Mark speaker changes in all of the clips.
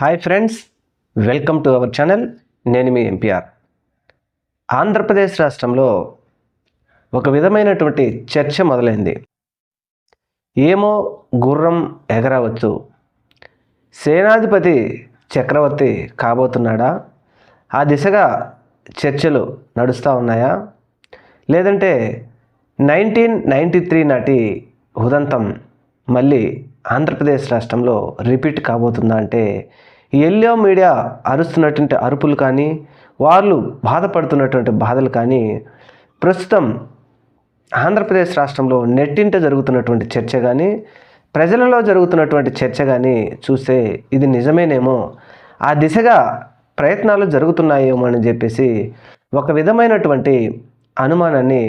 Speaker 1: Hi friends welcome to our channel నేను మీ MPR Andhra Pradesh రాష్ట్రంలో ఒక విధమైనటువంటి చర్చ మొదలైంది. ఏమో గుర్రం ఎగరవచ్చు. సేనాధిపతి చక్రవర్తి కాబోతున్నాడా? ఆ దిశగా చర్చలు నడుస్తూ ఉన్నాయా? లేదంటే నైన్టీన్ నైంటీ త్రీ నాటి ఉదంతం మళ్ళీ ఆంధ్రప్రదేశ్ రాష్ట్రంలో రిపీట్ కాబోతుందా అంటే ఎల్లో మీడియా అరుస్తున్నటువంటి అరుపులు కానీ వాళ్ళు బాధపడుతున్నటువంటి బాధలు కానీ ప్రస్తుతం ఆంధ్రప్రదేశ్ రాష్ట్రంలో నెట్టింట జరుగుతున్నటువంటి చర్చ కానీ ప్రజలలో జరుగుతున్నటువంటి చర్చ కానీ చూస్తే ఇది నిజమేనేమో ఆ దిశగా ప్రయత్నాలు జరుగుతున్నాయేమో అని చెప్పేసి ఒక విధమైనటువంటి అనుమానాన్ని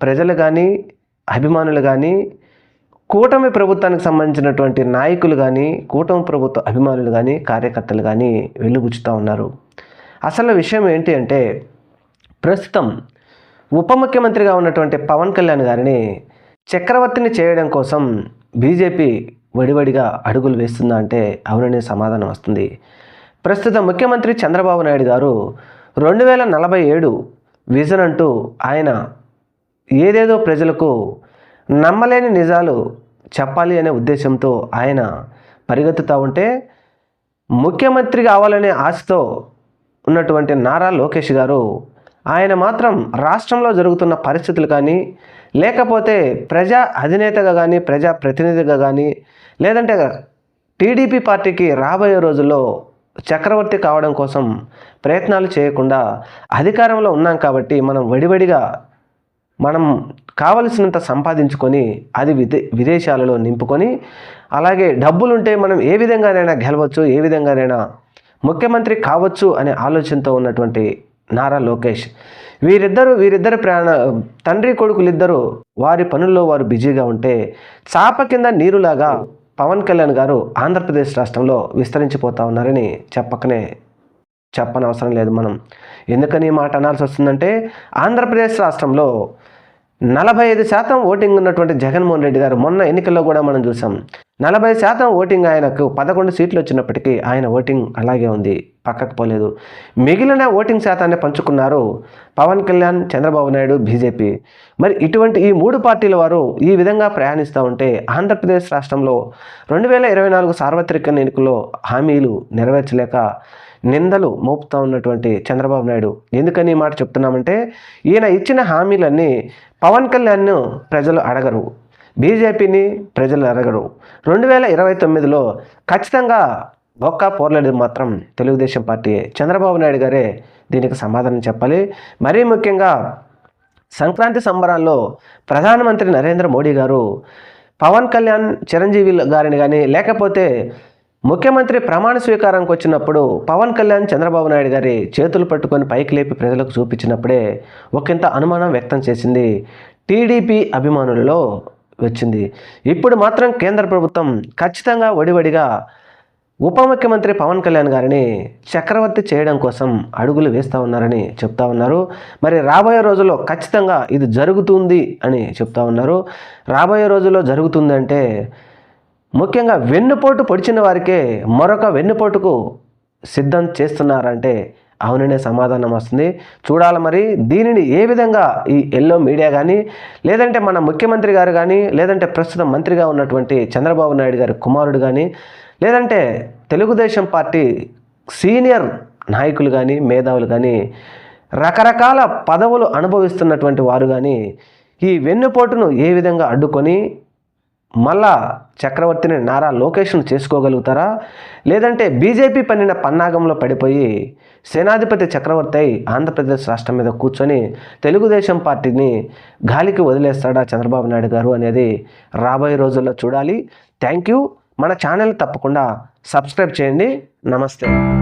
Speaker 1: ప్రజలు కానీ అభిమానులు కానీ కూటమి ప్రభుత్వానికి సంబంధించినటువంటి నాయకులు కానీ కూటమి ప్రభుత్వ అభిమానులు కానీ కార్యకర్తలు కానీ వెలుగుచ్చుతూ ఉన్నారు. అసలు విషయం ఏంటి అంటే ప్రస్తుతం ఉప ముఖ్యమంత్రిగా ఉన్నటువంటి పవన్ కళ్యాణ్ గారిని చక్రవర్తిని చేయడం కోసం బీజేపీ వడివడిగా అడుగులు వేస్తుందా అంటే అవుననే సమాధానం వస్తుంది. ప్రస్తుత ముఖ్యమంత్రి చంద్రబాబు నాయుడు గారు రెండు వేల నలభై ఏడు విజన్ అంటూ ఆయన ఏదేదో ప్రజలకు నమ్మలేని నిజాలు చెప్పాలి అనే ఉద్దేశంతో ఆయన పరిగెత్తుతూ ఉంటే ముఖ్యమంత్రి కావాలనే ఆశతో ఉన్నటువంటి నారా లోకేష్ గారు ఆయన మాత్రం రాష్ట్రంలో జరుగుతున్న పరిస్థితులు కానీ లేకపోతే ప్రజా అధినేతగా కానీ ప్రజా ప్రతినిధిగా కానీ లేదంటే టీడీపీ పార్టీకి రాబోయే రోజుల్లో చక్రవర్తి కావడం కోసం ప్రయత్నాలు చేయకుండా అధికారంలో ఉన్నాం కాబట్టి మనం వడివడిగా మనం కావలసినంత సంపాదించుకొని అది విదే విదేశాలలో నింపుకొని అలాగే డబ్బులుంటే మనం ఏ విధంగానైనా గెలవచ్చు ఏ విధంగానైనా ముఖ్యమంత్రి కావచ్చు అనే ఆలోచనతో ఉన్నటువంటి నారా లోకేష్. వీరిద్దరు వీరిద్దరు ప్రాణ తండ్రి కొడుకులిద్దరూ వారి పనుల్లో వారు బిజీగా ఉంటే చాప కింద నీరులాగా పవన్ కళ్యాణ్ గారు ఆంధ్రప్రదేశ్ రాష్ట్రంలో విస్తరించిపోతా ఉన్నారని చెప్పకనే చెప్పనవసరం లేదు మనం. ఎందుకని మాట అనాల్సి వస్తుందంటే ఆంధ్రప్రదేశ్ రాష్ట్రంలో నలభై ఐదు శాతం ఓటింగ్ ఉన్నటువంటి జగన్మోహన్ రెడ్డి గారు మొన్న ఎన్నికల్లో కూడా మనం చూసాం. నలభై శాతం ఓటింగ్ ఆయనకు పదకొండు సీట్లు వచ్చినప్పటికీ ఆయన ఓటింగ్ అలాగే ఉంది పక్కకు పోలేదు. మిగిలిన ఓటింగ్ శాతాన్ని పంచుకున్నారు పవన్ కళ్యాణ్ చంద్రబాబు నాయుడు బీజేపీ. మరి ఇటువంటి ఈ మూడు పార్టీల వారు ఈ విధంగా ప్రయాణిస్తూ ఉంటే ఆంధ్రప్రదేశ్ రాష్ట్రంలో రెండు వేల ఇరవై నాలుగు సార్వత్రిక ఎన్నికల్లో హామీలు నెరవేర్చలేక నిందలు మోపుతూ ఉన్నటువంటి చంద్రబాబు నాయుడు. ఎందుకని ఈ మాట చెప్తున్నామంటే ఈయన ఇచ్చిన హామీలన్నీ పవన్ కళ్యాణ్ను ప్రజలు అడగరు. బీజేపీని ప్రజలు అడగరు రెండు వేల ఇరవై తొమ్మిదిలో ఖచ్చితంగా బొక్క పోర్లేదు మాత్రం తెలుగుదేశం పార్టీ చంద్రబాబు నాయుడు గారే దీనికి సమాధానం చెప్పాలి. మరీ ముఖ్యంగా సంక్రాంతి సంబరాల్లో ప్రధానమంత్రి నరేంద్ర మోడీ గారు పవన్ కళ్యాణ్ చిరంజీవి గారిని కానీ లేకపోతే ముఖ్యమంత్రి ప్రమాణ స్వీకారానికి వచ్చినప్పుడు పవన్ కళ్యాణ్ చంద్రబాబు నాయుడు గారి చేతులు పట్టుకొని పైకి లేపి ప్రజలకు చూపించినప్పుడే ఒకంత అనుమానం వ్యక్తం చేసింది టీడీపీ అభిమానులలో వచ్చింది. ఇప్పుడు మాత్రం కేంద్ర ప్రభుత్వం ఖచ్చితంగా వడివడిగా ఉప ముఖ్యమంత్రి పవన్ కళ్యాణ్ గారిని చక్రవర్తి చేయడం కోసం అడుగులు వేస్తూ ఉన్నారని చెప్తా ఉన్నారు. మరి రాబోయే రోజుల్లో ఖచ్చితంగా ఇది జరుగుతుంది అని చెప్తా ఉన్నారు. రాబోయే రోజుల్లో జరుగుతుందంటే ముఖ్యంగా వెన్నుపోటు పొడిచిన వారికే మరొక వెన్నుపోటుకు సిద్ధం చేస్తున్నారంటే అవుననే సమాధానం వస్తుంది. చూడాలి మరి దీనిని ఏ విధంగా ఈ ఎల్లో మీడియా కానీ లేదంటే మన ముఖ్యమంత్రి గారు కానీ లేదంటే ప్రస్తుతం మంత్రిగా ఉన్నటువంటి చంద్రబాబు నాయుడు గారి కుమారుడు కానీ లేదంటే తెలుగుదేశం పార్టీ సీనియర్ నాయకులు కానీ మేధావులు కానీ రకరకాల పదవులు అనుభవిస్తున్నటువంటి వారు కానీ ఈ వెన్నుపోటును ఏ విధంగా అడ్డుకొని మళ్ళా చక్రవర్తిని నారా లోకేష్ను చేసుకోగలుగుతారా? లేదంటే బీజేపీ పన్నిన పన్నాగంలో పడిపోయి సేనాధిపతి చక్రవర్తి అయి ఆంధ్రప్రదేశ్ రాష్ట్రం మీద కూర్చొని తెలుగుదేశం పార్టీని గాలికి వదిలేస్తాడా చంద్రబాబు నాయుడు గారు అనేది రాబోయే రోజుల్లో చూడాలి. Thank you. మన ఛానల్ తప్పకుండా సబ్స్క్రైబ్ చేయండి. నమస్తే.